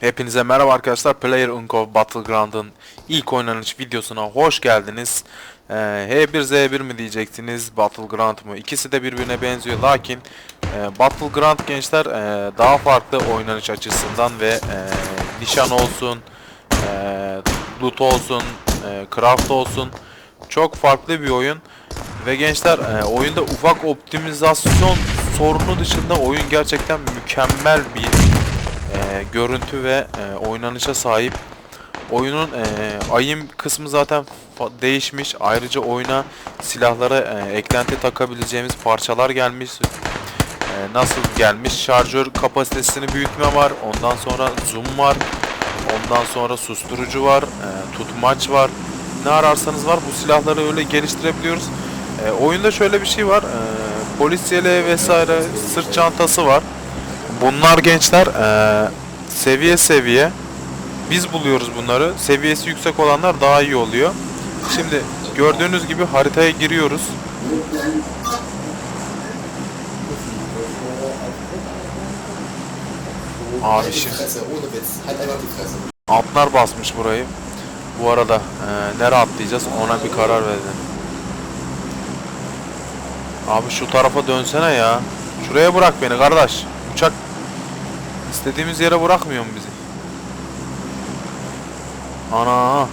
Hepinize merhaba arkadaşlar. Player Unkov Battleground'ın ilk oynanış videosuna hoş geldiniz. Ee, H1Z1 mi diyeceksiniz, Battleground mu? İkisi de birbirine benziyor lakin e, Battleground gençler e, daha farklı oynanış açısından ve e, nişan olsun, e, loot olsun, e, craft olsun çok farklı bir oyun. Ve gençler e, oyunda ufak optimizasyon sorunu dışında oyun gerçekten mükemmel bir e, görüntü ve e, oynanışa sahip. Oyunun e, ayım kısmı zaten değişmiş. Ayrıca oyuna silahlara e, eklenti takabileceğimiz parçalar gelmiş. E, nasıl gelmiş? Şarjör kapasitesini büyütme var. Ondan sonra zoom var. Ondan sonra susturucu var. E, tutmaç var. Ne ararsanız var. Bu silahları öyle geliştirebiliyoruz. E, oyunda şöyle bir şey var. E, polis yeleği vesaire sırt çantası var. Bunlar gençler eee, seviye seviye biz buluyoruz bunları. Seviyesi yüksek olanlar daha iyi oluyor. Şimdi gördüğünüz gibi haritaya giriyoruz. Abi şimdi atlar basmış burayı. Bu arada eee nereye atlayacağız ona bir karar verelim. Abi şu tarafa dönsene ya. Şuraya bırak beni kardeş. Uçak istediğimiz yere bırakmıyor mu bizi? Ana.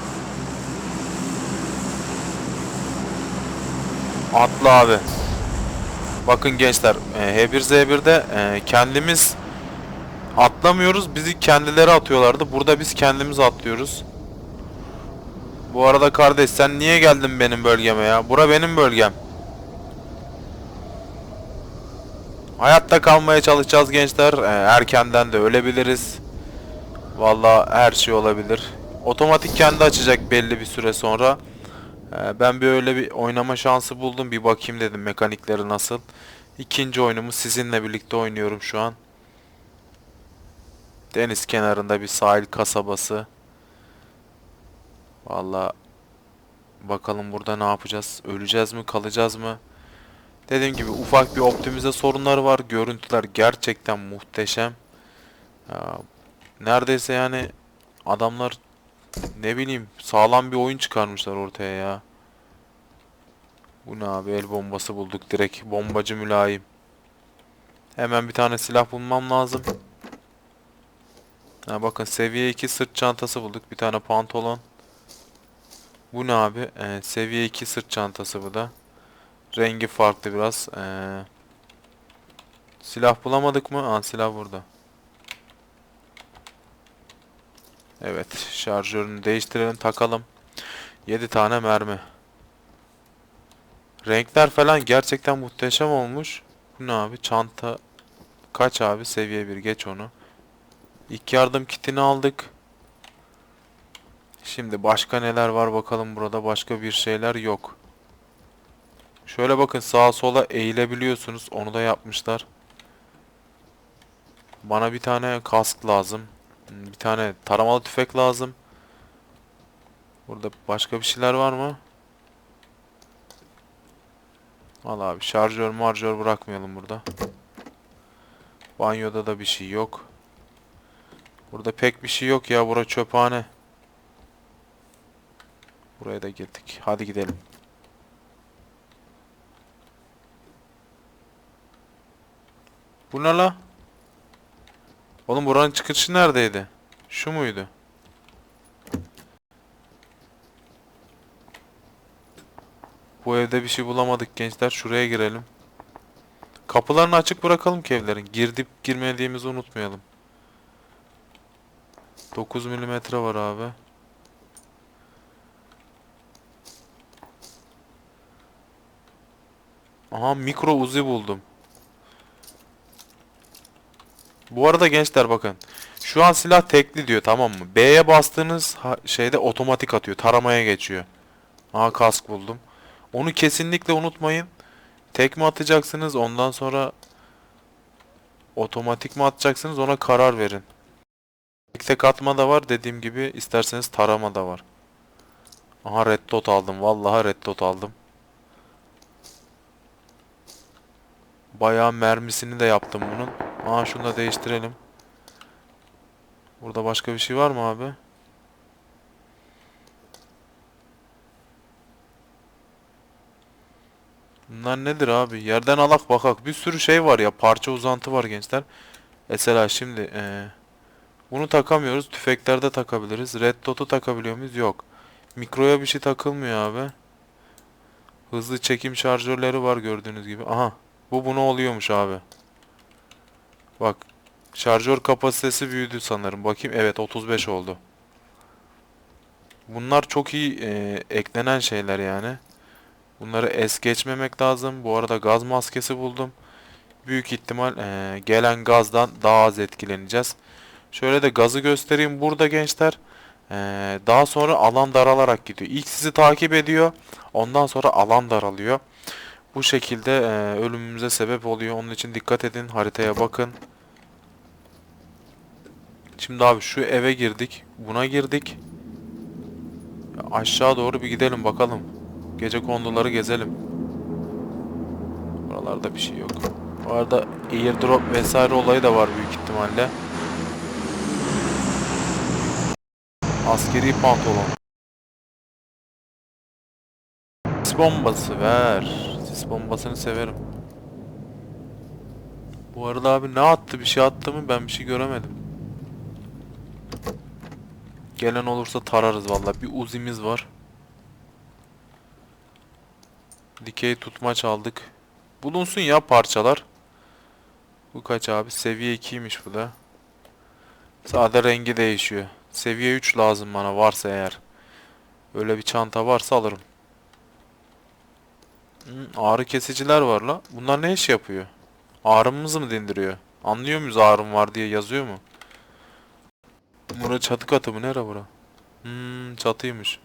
Atla abi. Bakın gençler, e, H1Z1'de e, kendimiz atlamıyoruz. Bizi kendileri atıyorlardı. Burada biz kendimiz atlıyoruz. Bu arada kardeş sen niye geldin benim bölgeme ya? Bura benim bölgem. Hayatta kalmaya çalışacağız gençler. Ee, erkenden de ölebiliriz. Valla her şey olabilir. Otomatik kendi açacak belli bir süre sonra. Ee, ben bir öyle bir oynama şansı buldum. Bir bakayım dedim mekanikleri nasıl. İkinci oyunumu sizinle birlikte oynuyorum şu an. Deniz kenarında bir sahil kasabası. Valla bakalım burada ne yapacağız? Öleceğiz mi, kalacağız mı? Dediğim gibi ufak bir optimize sorunları var. Görüntüler gerçekten muhteşem. Neredeyse yani adamlar ne bileyim sağlam bir oyun çıkarmışlar ortaya ya. Bu ne abi el bombası bulduk direkt bombacı mülayim. Hemen bir tane silah bulmam lazım. Ha bakın seviye 2 sırt çantası bulduk. Bir tane pantolon. Bu ne abi? Ee, seviye 2 sırt çantası bu da. Rengi farklı biraz. Ee, silah bulamadık mı? Aa silah burada. Evet. Şarjörünü değiştirelim. Takalım. 7 tane mermi. Renkler falan gerçekten muhteşem olmuş. Bu ne abi? Çanta. Kaç abi? Seviye 1. Geç onu. İlk yardım kitini aldık. Şimdi başka neler var bakalım burada. Başka bir şeyler yok. Şöyle bakın sağa sola eğilebiliyorsunuz. Onu da yapmışlar. Bana bir tane kask lazım. Bir tane taramalı tüfek lazım. Burada başka bir şeyler var mı? Al abi şarjör marjör bırakmayalım burada. Banyoda da bir şey yok. Burada pek bir şey yok ya. Bura çöphane. Buraya da girdik. Hadi gidelim. Bu ne la? Oğlum buranın çıkışı neredeydi? Şu muydu? Bu evde bir şey bulamadık gençler. Şuraya girelim. Kapılarını açık bırakalım ki evlerin. Girdip girmediğimizi unutmayalım. 9 milimetre var abi. Aha mikro uzi buldum. Bu arada gençler bakın. Şu an silah tekli diyor tamam mı? B'ye bastığınız şeyde otomatik atıyor. Taramaya geçiyor. Aha kask buldum. Onu kesinlikle unutmayın. Tek mi atacaksınız ondan sonra otomatik mi atacaksınız ona karar verin. Tek atma da var dediğim gibi isterseniz tarama da var. Aha red dot aldım. Vallahi red dot aldım. Bayağı mermisini de yaptım bunun. Aa şunu da değiştirelim. Burada başka bir şey var mı abi? Bunlar nedir abi? Yerden alak bakak. Bir sürü şey var ya. Parça uzantı var gençler. Mesela şimdi eee, bunu takamıyoruz. Tüfeklerde takabiliriz. Red dot'u takabiliyor muyuz? Yok. Mikroya bir şey takılmıyor abi. Hızlı çekim şarjörleri var gördüğünüz gibi. Aha. Bu buna oluyormuş abi. Bak. Şarjör kapasitesi büyüdü sanırım. Bakayım. Evet 35 oldu. Bunlar çok iyi eee, eklenen şeyler yani. Bunları es geçmemek lazım. Bu arada gaz maskesi buldum. Büyük ihtimal eee, gelen gazdan daha az etkileneceğiz. Şöyle de gazı göstereyim burada gençler. Eee, daha sonra alan daralarak gidiyor. İlk sizi takip ediyor. Ondan sonra alan daralıyor. Bu şekilde eee, ölümümüze sebep oluyor. Onun için dikkat edin. Haritaya bakın. Şimdi abi şu eve girdik. Buna girdik. Aşağı doğru bir gidelim bakalım. Gece konduları gezelim. Buralarda bir şey yok. Bu arada airdrop vesaire olayı da var büyük ihtimalle. Askeri pantolon. Bombası ver. Sis bombasını severim. Bu arada abi ne attı? Bir şey attı mı? Ben bir şey göremedim. Gelen olursa tararız valla. Bir uzimiz var. Dikey tutmaç aldık. Bulunsun ya parçalar. Bu kaç abi? Seviye 2'ymiş bu da. Sade rengi değişiyor. Seviye 3 lazım bana varsa eğer. Öyle bir çanta varsa alırım. Ağrı kesiciler var la. Bunlar ne iş yapıyor? Ağrımızı mı dindiriyor? Anlıyor muyuz ağrım var diye yazıyor mu? Bura çatı katı mı? Nere bura? Hmm, çatıymış.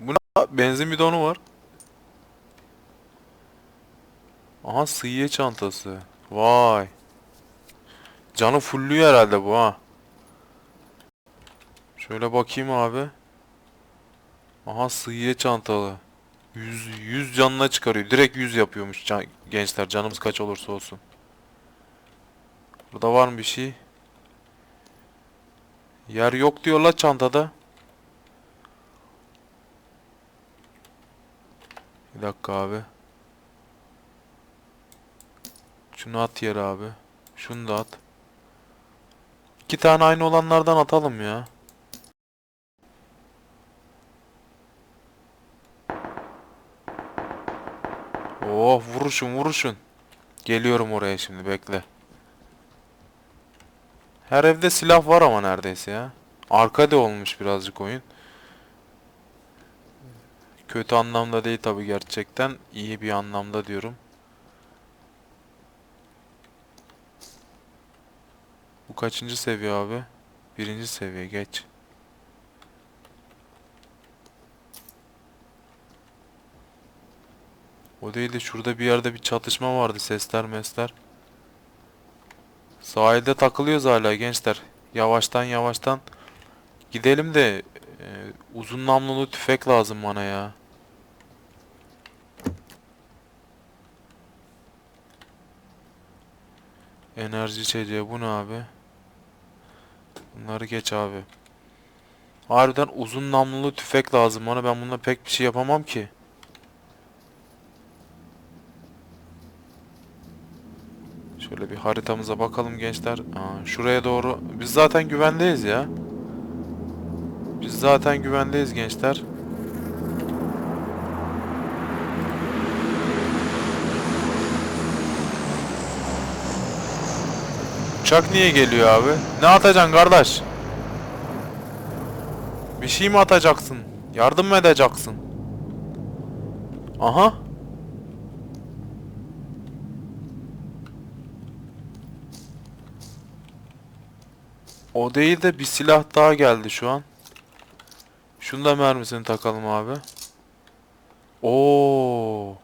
Bu ne? Benzin bidonu var. Aha sıyıye çantası. Vay. Canı fullüyor herhalde bu ha. Şöyle bakayım abi. Aha sıyıye çantalı. 100 100 canına çıkarıyor. Direkt 100 yapıyormuş can- gençler. Canımız kaç olursa olsun. Burada var mı bir şey? Yer yok diyorlar çantada. Bir dakika abi. Şunu at yere abi. Şunu da at. İki tane aynı olanlardan atalım ya. Oh vuruşun vuruşun. Geliyorum oraya şimdi bekle. Her evde silah var ama neredeyse ya. Arkade olmuş birazcık oyun. Kötü anlamda değil tabi gerçekten. iyi bir anlamda diyorum. Bu kaçıncı seviye abi? Birinci seviye geç. O değil de şurada bir yerde bir çatışma vardı sesler mesler. Sahilde takılıyoruz hala gençler. Yavaştan yavaştan gidelim de e, uzun namlulu tüfek lazım bana ya. Enerji içeceği bu ne abi? Bunları geç abi. Harbiden uzun namlulu tüfek lazım bana. Ben bununla pek bir şey yapamam ki. Şöyle bir haritamıza bakalım gençler. Aa, şuraya doğru. Biz zaten güvendeyiz ya. Biz zaten güvendeyiz gençler. Uçak niye geliyor abi? Ne atacaksın kardeş? Bir şey mi atacaksın? Yardım mı edeceksin? Aha. O değil de bir silah daha geldi şu an. Şunu da mermisini takalım abi. Oo.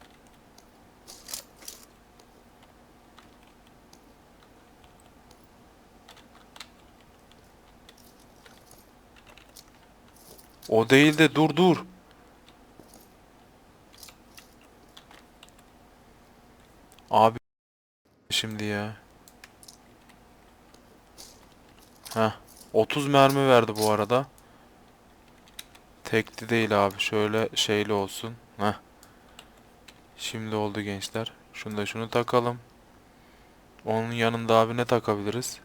O değil de dur dur. Abi şimdi ya? Heh. 30 mermi verdi bu arada. Tekli değil abi. Şöyle şeyli olsun. Heh. Şimdi oldu gençler. Şunu da şunu takalım. Onun yanında abi ne takabiliriz?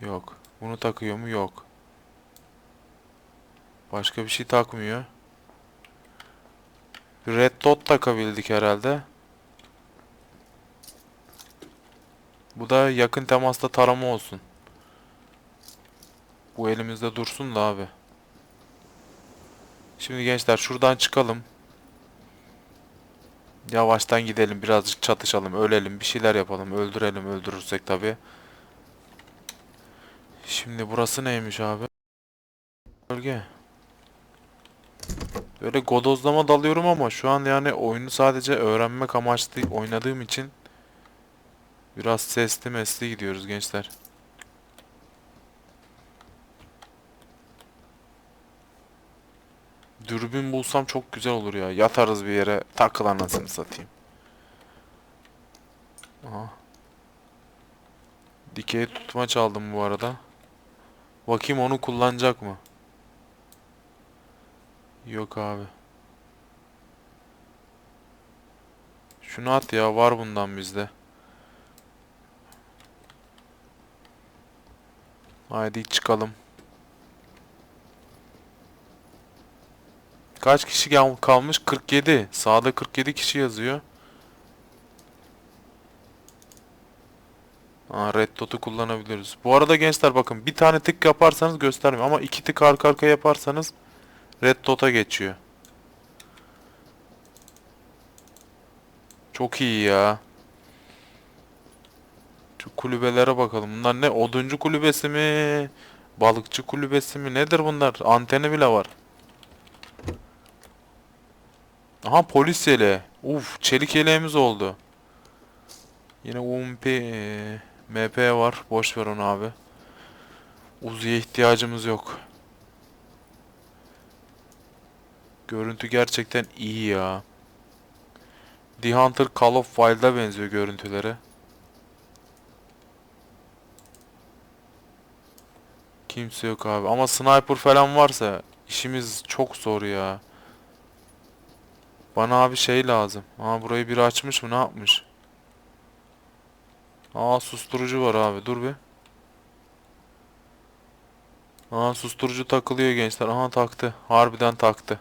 Yok. Bunu takıyor mu? Yok. Başka bir şey takmıyor. Red dot takabildik herhalde. Bu da yakın temasta tarama olsun. Bu elimizde dursun da abi. Şimdi gençler şuradan çıkalım. Yavaştan gidelim birazcık çatışalım ölelim bir şeyler yapalım öldürelim öldürürsek tabi. Şimdi burası neymiş abi? Bölge. Böyle godozlama dalıyorum ama şu an yani oyunu sadece öğrenmek amaçlı oynadığım için biraz sesli mesli gidiyoruz gençler. Dürbün bulsam çok güzel olur ya. Yatarız bir yere takıl anasını satayım. Aha. Dikey tutma çaldım bu arada. Bakayım onu kullanacak mı? Yok abi. Şunu at ya var bundan bizde. Haydi çıkalım. Kaç kişi kal- kalmış? 47. Sağda 47 kişi yazıyor. Aa, Red Dot'u kullanabiliriz. Bu arada gençler bakın bir tane tık yaparsanız göstermiyor ama iki tık arka arkaya yaparsanız Red Dot'a geçiyor. Çok iyi ya. Şu kulübelere bakalım. Bunlar ne? Oduncu kulübesi mi? Balıkçı kulübesi mi? Nedir bunlar? Anteni bile var. Aha polis yeleği. Uf çelik yeleğimiz oldu. Yine UMP eee, MP var. Boş ver onu abi. Uzi'ye ihtiyacımız yok. Görüntü gerçekten iyi ya. The Hunter Call of Wild'a benziyor görüntüleri. Kimse yok abi. Ama sniper falan varsa işimiz çok zor ya. Bana abi şey lazım. Aa burayı biri açmış mı ne yapmış? Aa susturucu var abi dur bir. Aa susturucu takılıyor gençler. Aha taktı. Harbiden taktı.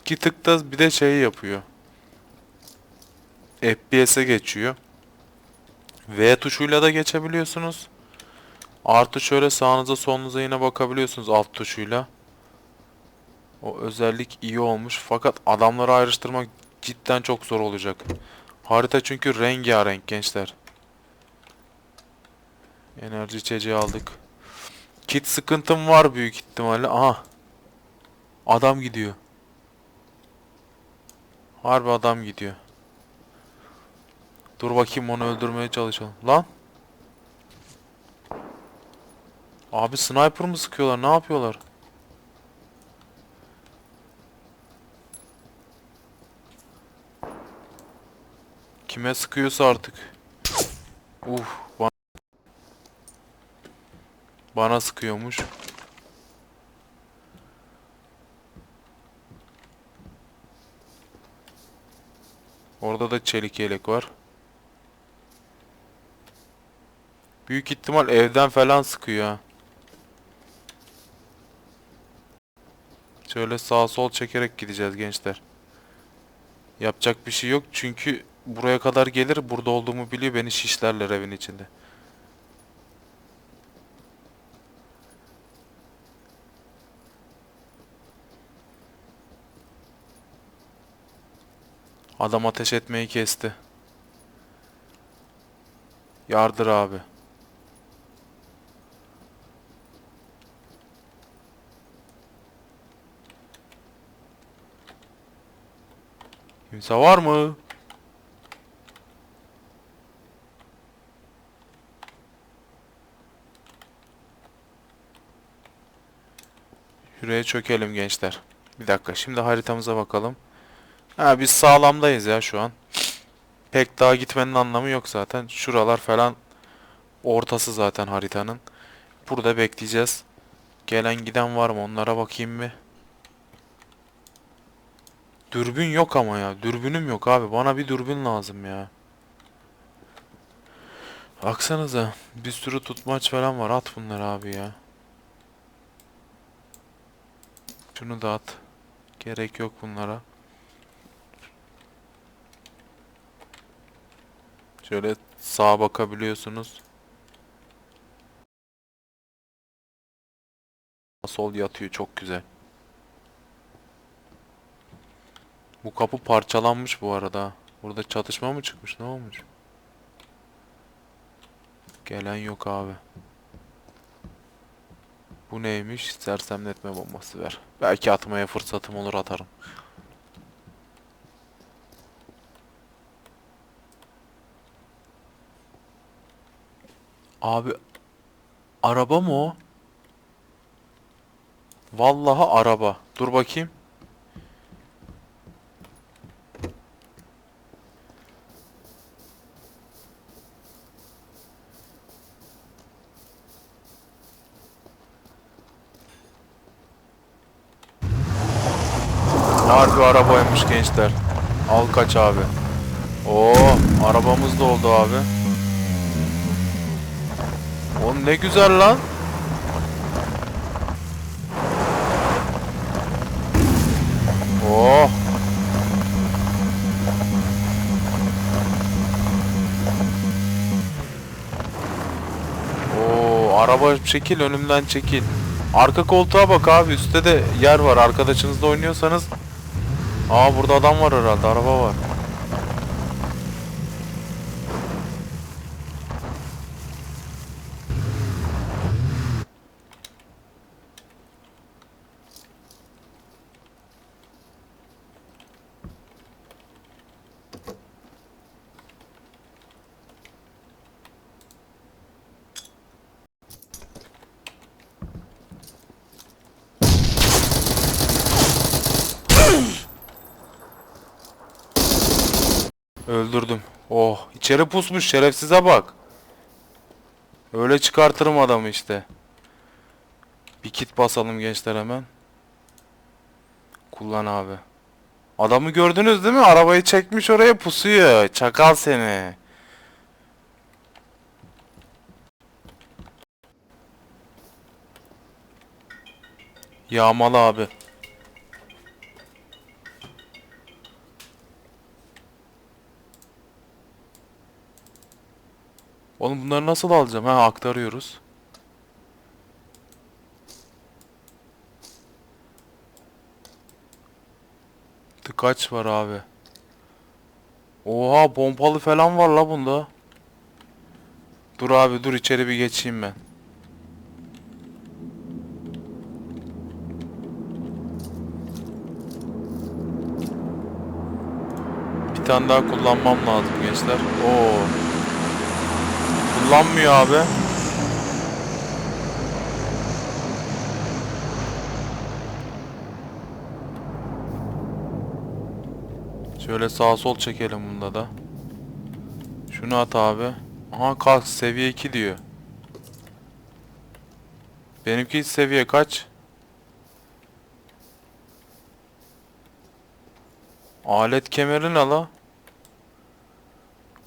İki tıkta bir de şey yapıyor. FPS'e geçiyor. V tuşuyla da geçebiliyorsunuz. Artı şöyle sağınıza solunuza yine bakabiliyorsunuz alt tuşuyla. O özellik iyi olmuş. Fakat adamları ayrıştırmak cidden çok zor olacak. Harita çünkü rengarenk gençler. Enerji içeceği aldık. Kit sıkıntım var büyük ihtimalle. Aha. Adam gidiyor. Harbi adam gidiyor. Dur bakayım onu öldürmeye çalışalım. Lan. Abi sniper mı sıkıyorlar? Ne yapıyorlar? Kime sıkıyorsa artık. Uf, bana, bana sıkıyormuş. Orada da çelik yelek var. Büyük ihtimal evden falan sıkıyor. Şöyle sağ sol çekerek gideceğiz gençler. Yapacak bir şey yok çünkü buraya kadar gelir burada olduğumu biliyor beni şişlerler evin içinde. Adam ateş etmeyi kesti. Yardır abi. Kimse var mı? Şuraya çökelim gençler. Bir dakika şimdi haritamıza bakalım. Ha biz sağlamdayız ya şu an. Pek daha gitmenin anlamı yok zaten. Şuralar falan ortası zaten haritanın. Burada bekleyeceğiz. Gelen giden var mı onlara bakayım mı? Dürbün yok ama ya. Dürbünüm yok abi. Bana bir dürbün lazım ya. Baksanıza bir sürü tutmaç falan var. At bunları abi ya. Şunu da at. Gerek yok bunlara. Şöyle sağa bakabiliyorsunuz. Sol yatıyor çok güzel. Bu kapı parçalanmış bu arada. Burada çatışma mı çıkmış? Ne olmuş? Gelen yok abi. Bu neymiş? Sersemletme bombası ver. Belki atmaya fırsatım olur atarım. Abi araba mı o? Vallahi araba. Dur bakayım. Gençler. Al kaç abi. Oo, arabamız da oldu abi. Oğlum ne güzel lan. Oh. Oo, araba çekil önümden çekil. Arka koltuğa bak abi üstte de yer var. Arkadaşınızla oynuyorsanız. Aa burada adam var herhalde araba var. Öldürdüm. Oh içeri pusmuş şerefsize bak. Öyle çıkartırım adamı işte. Bir kit basalım gençler hemen. Kullan abi. Adamı gördünüz değil mi? Arabayı çekmiş oraya pusuyor. Çakal seni. Yağmalı abi. Oğlum bunları nasıl alacağım? Ha aktarıyoruz. Tıkaç var abi. Oha pompalı falan var la bunda. Dur abi dur içeri bir geçeyim ben. Bir tane daha kullanmam lazım gençler. Oo. Kullanmıyor abi. Şöyle sağ sol çekelim bunda da. Şunu at abi. Aha kalk seviye 2 diyor. Benimki seviye kaç? Alet kemeri ne la?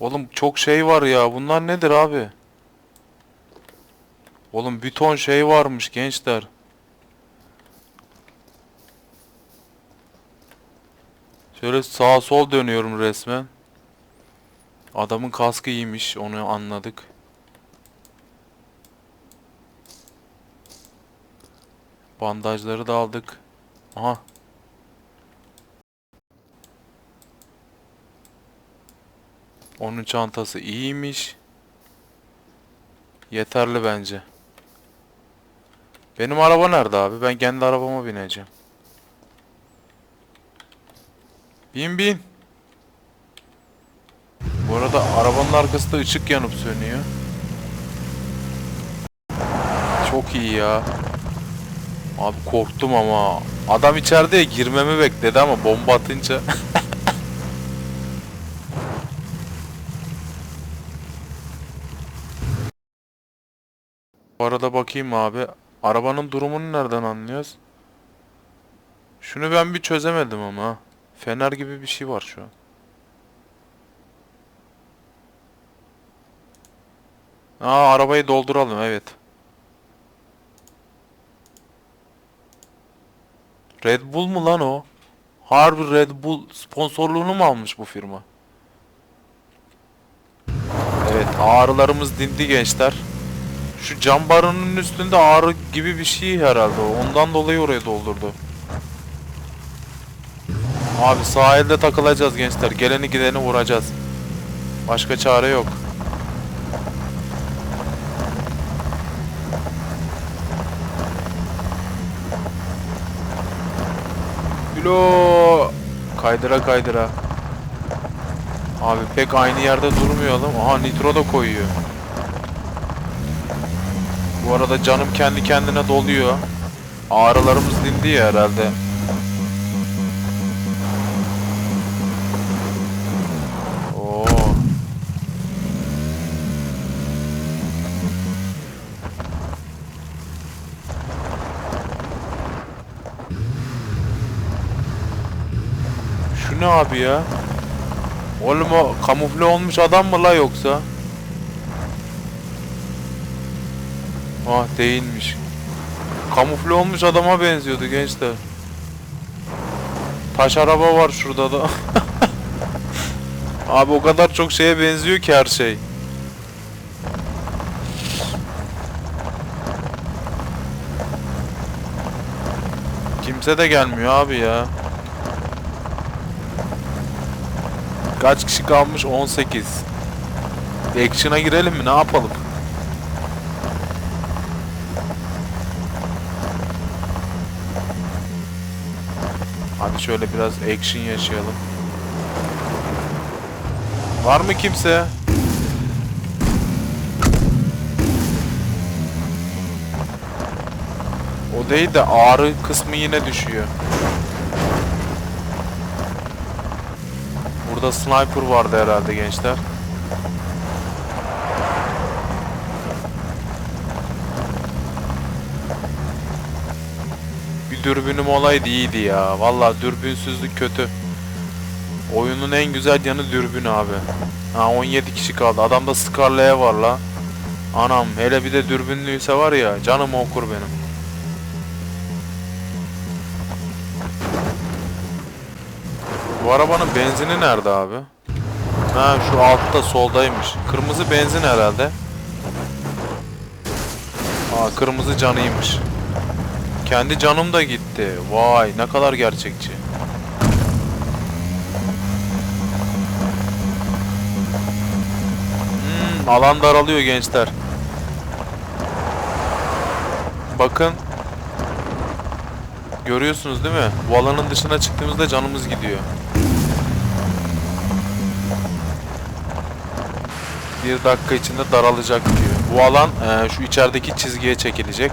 Oğlum çok şey var ya. Bunlar nedir abi? Oğlum bir ton şey varmış gençler. Şöyle sağa sol dönüyorum resmen. Adamın kaskı iyiymiş. Onu anladık. Bandajları da aldık. Aha. Onun çantası iyiymiş. Yeterli bence. Benim araba nerede abi? Ben kendi arabama bineceğim. Bin bin. Bu arada arabanın arkasında ışık yanıp sönüyor. Çok iyi ya. Abi korktum ama. Adam içeride ya, girmemi bekledi ama bomba atınca. Bu arada bakayım abi. Arabanın durumunu nereden anlıyoruz? Şunu ben bir çözemedim ama. Fener gibi bir şey var şu an. Aa arabayı dolduralım evet. Red Bull mu lan o? Harbi Red Bull sponsorluğunu mu almış bu firma? Evet ağrılarımız dindi gençler. Şu cam barının üstünde ağrı gibi bir şey herhalde. Ondan dolayı oraya doldurdu. Abi sahilde takılacağız gençler. Geleni gideni vuracağız. Başka çare yok. Gülo. Kaydıra kaydıra. Abi pek aynı yerde durmayalım. Aha nitro da koyuyor. Bu arada canım kendi kendine doluyor. Ağrılarımız dindi ya herhalde. Oo. Şu ne abi ya? Oğlum o kamufle olmuş adam mı la yoksa? Değilmiş. Kamufle olmuş adama benziyordu gençler. Taş araba var şurada da. Abi o kadar çok şeye benziyor ki her şey. Kimse de gelmiyor abi ya. Kaç kişi kalmış? 18. Action'a girelim mi? Ne yapalım? Hadi şöyle biraz action yaşayalım. Var mı kimse? O değil de ağrı kısmı yine düşüyor. Burada sniper vardı herhalde gençler. Dürbünüm olaydı iyiydi ya. Vallahi dürbünsüzlük kötü. Oyunun en güzel yanı dürbün abi. Ha 17 kişi kaldı. Adamda Scarlet'e var la. Anam hele bir de dürbünlüyse var ya canım okur benim. Bu arabanın benzini nerede abi? Ha şu altta soldaymış. Kırmızı benzin herhalde. Aa kırmızı canıymış. Kendi canım da gitti. Vay ne kadar gerçekçi. Hmm, alan daralıyor gençler. Bakın. Görüyorsunuz değil mi? Bu alanın dışına çıktığımızda canımız gidiyor. Bir dakika içinde daralacak diyor. Bu alan e, şu içerideki çizgiye çekilecek.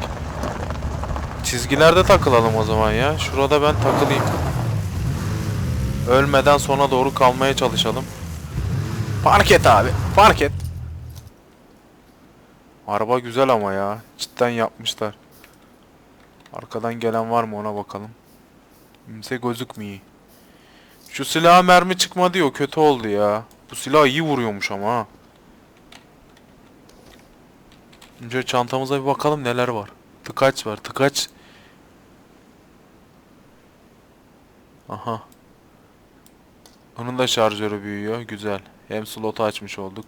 Çizgilerde takılalım o zaman ya. Şurada ben takılayım. Ölmeden sona doğru kalmaya çalışalım. Park et abi. Park et. Araba güzel ama ya. Cidden yapmışlar. Arkadan gelen var mı ona bakalım. Kimse gözükmüyor. Şu silaha mermi çıkmadı o kötü oldu ya. Bu silah iyi vuruyormuş ama ha. Önce çantamıza bir bakalım neler var. Tıkaç var. Tıkaç. Aha. Onun da şarjörü büyüyor. Güzel. Hem slotu açmış olduk.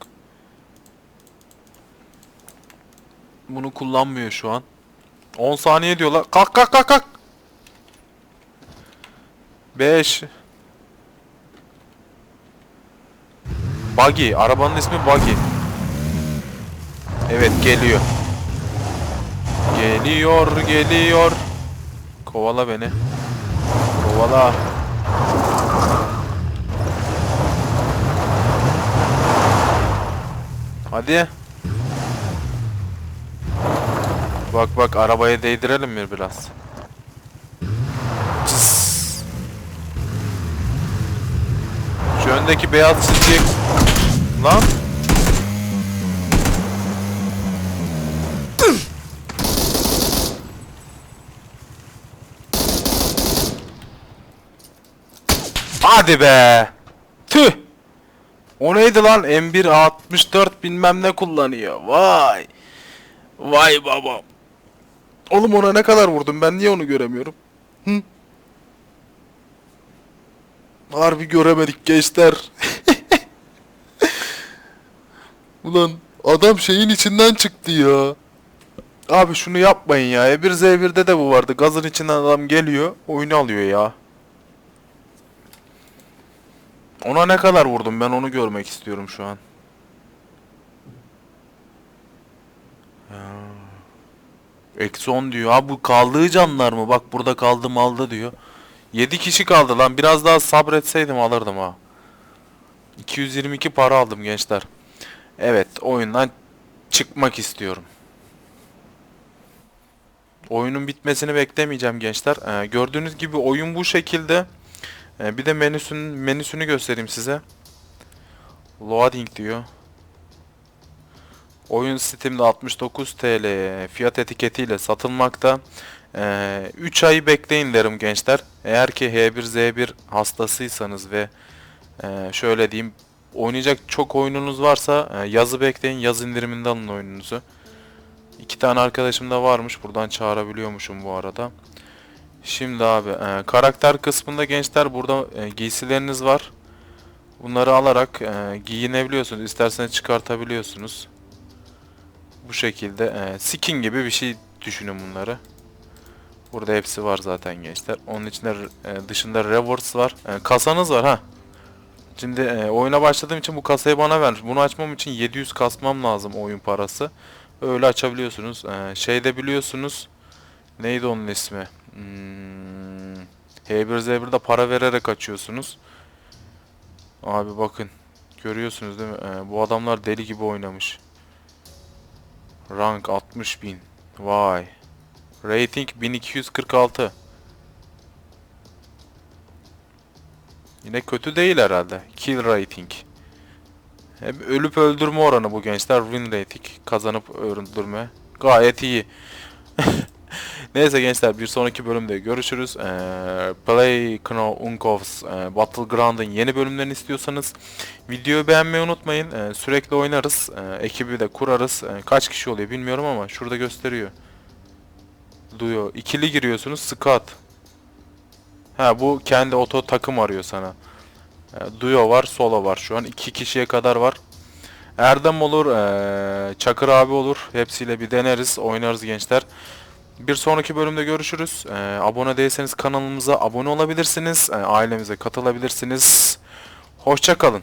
Bunu kullanmıyor şu an. 10 saniye diyorlar. Kalk kalk kalk kalk. 5 Buggy. Arabanın ismi Buggy. Evet geliyor. Geliyor geliyor. Kovala beni. Kovala. Hadi. Bak bak arabaya değdirelim mi biraz? Cıs. Şu öndeki beyaz çizgi... Lan! Hadi be. Tüh. O neydi lan? M1 64 bilmem ne kullanıyor. Vay. Vay babam. Oğlum ona ne kadar vurdum? Ben niye onu göremiyorum? Hı? Harbi göremedik gençler. Ulan adam şeyin içinden çıktı ya. Abi şunu yapmayın ya. E1 Z1'de de bu vardı. Gazın içinden adam geliyor, oyunu alıyor ya. Ona ne kadar vurdum ben onu görmek istiyorum şu an. Eksi 10 diyor. Ha bu kaldığı canlar mı? Bak burada kaldım aldı diyor. 7 kişi kaldı lan. Biraz daha sabretseydim alırdım ha. 222 para aldım gençler. Evet oyundan çıkmak istiyorum. Oyunun bitmesini beklemeyeceğim gençler. Ee, gördüğünüz gibi oyun bu şekilde. Ee, bir de menüsünün menüsünü göstereyim size. Loading diyor. Oyun Steam'de 69 TL fiyat etiketiyle satılmakta. Ee, 3 ay bekleyin derim gençler. Eğer ki H1Z1 hastasıysanız ve e, şöyle diyeyim oynayacak çok oyununuz varsa e, yazı bekleyin. Yaz indiriminde alın oyununuzu. İki tane arkadaşım da varmış. Buradan çağırabiliyormuşum bu arada. Şimdi abi e, karakter kısmında gençler burada e, giysileriniz var. Bunları alarak e, giyinebiliyorsunuz. İsterseniz çıkartabiliyorsunuz. Bu şekilde e, skin gibi bir şey düşünün bunları. Burada hepsi var zaten gençler. Onun içinde e, dışında rewards var. E, kasanız var ha. Şimdi e, oyuna başladığım için bu kasayı bana vermiş. Bunu açmam için 700 kasmam lazım oyun parası. Öyle açabiliyorsunuz. E, şeyde biliyorsunuz. Neydi onun ismi? Hmm, H1Z1'de para vererek açıyorsunuz. Abi bakın. Görüyorsunuz değil mi? E, bu adamlar deli gibi oynamış. Rank 60.000. Vay. Rating 1246. Yine kötü değil herhalde. Kill rating. Hem ölüp öldürme oranı bu gençler. Win rating. Kazanıp öldürme. Gayet iyi. Neyse gençler bir sonraki bölümde görüşürüz. Ee, Play Kno Unkovs e, Battleground'ın yeni bölümlerini istiyorsanız videoyu beğenmeyi unutmayın. Ee, sürekli oynarız. Ee, ekibi de kurarız. Ee, kaç kişi oluyor bilmiyorum ama şurada gösteriyor. Duyo. İkili giriyorsunuz. Squad. Ha bu kendi oto takım arıyor sana. E, duo var, solo var şu an. iki kişiye kadar var. Erdem olur, e, Çakır abi olur. Hepsiyle bir deneriz, oynarız gençler. Bir sonraki bölümde görüşürüz. E, abone değilseniz kanalımıza abone olabilirsiniz. E, ailemize katılabilirsiniz. Hoşça kalın.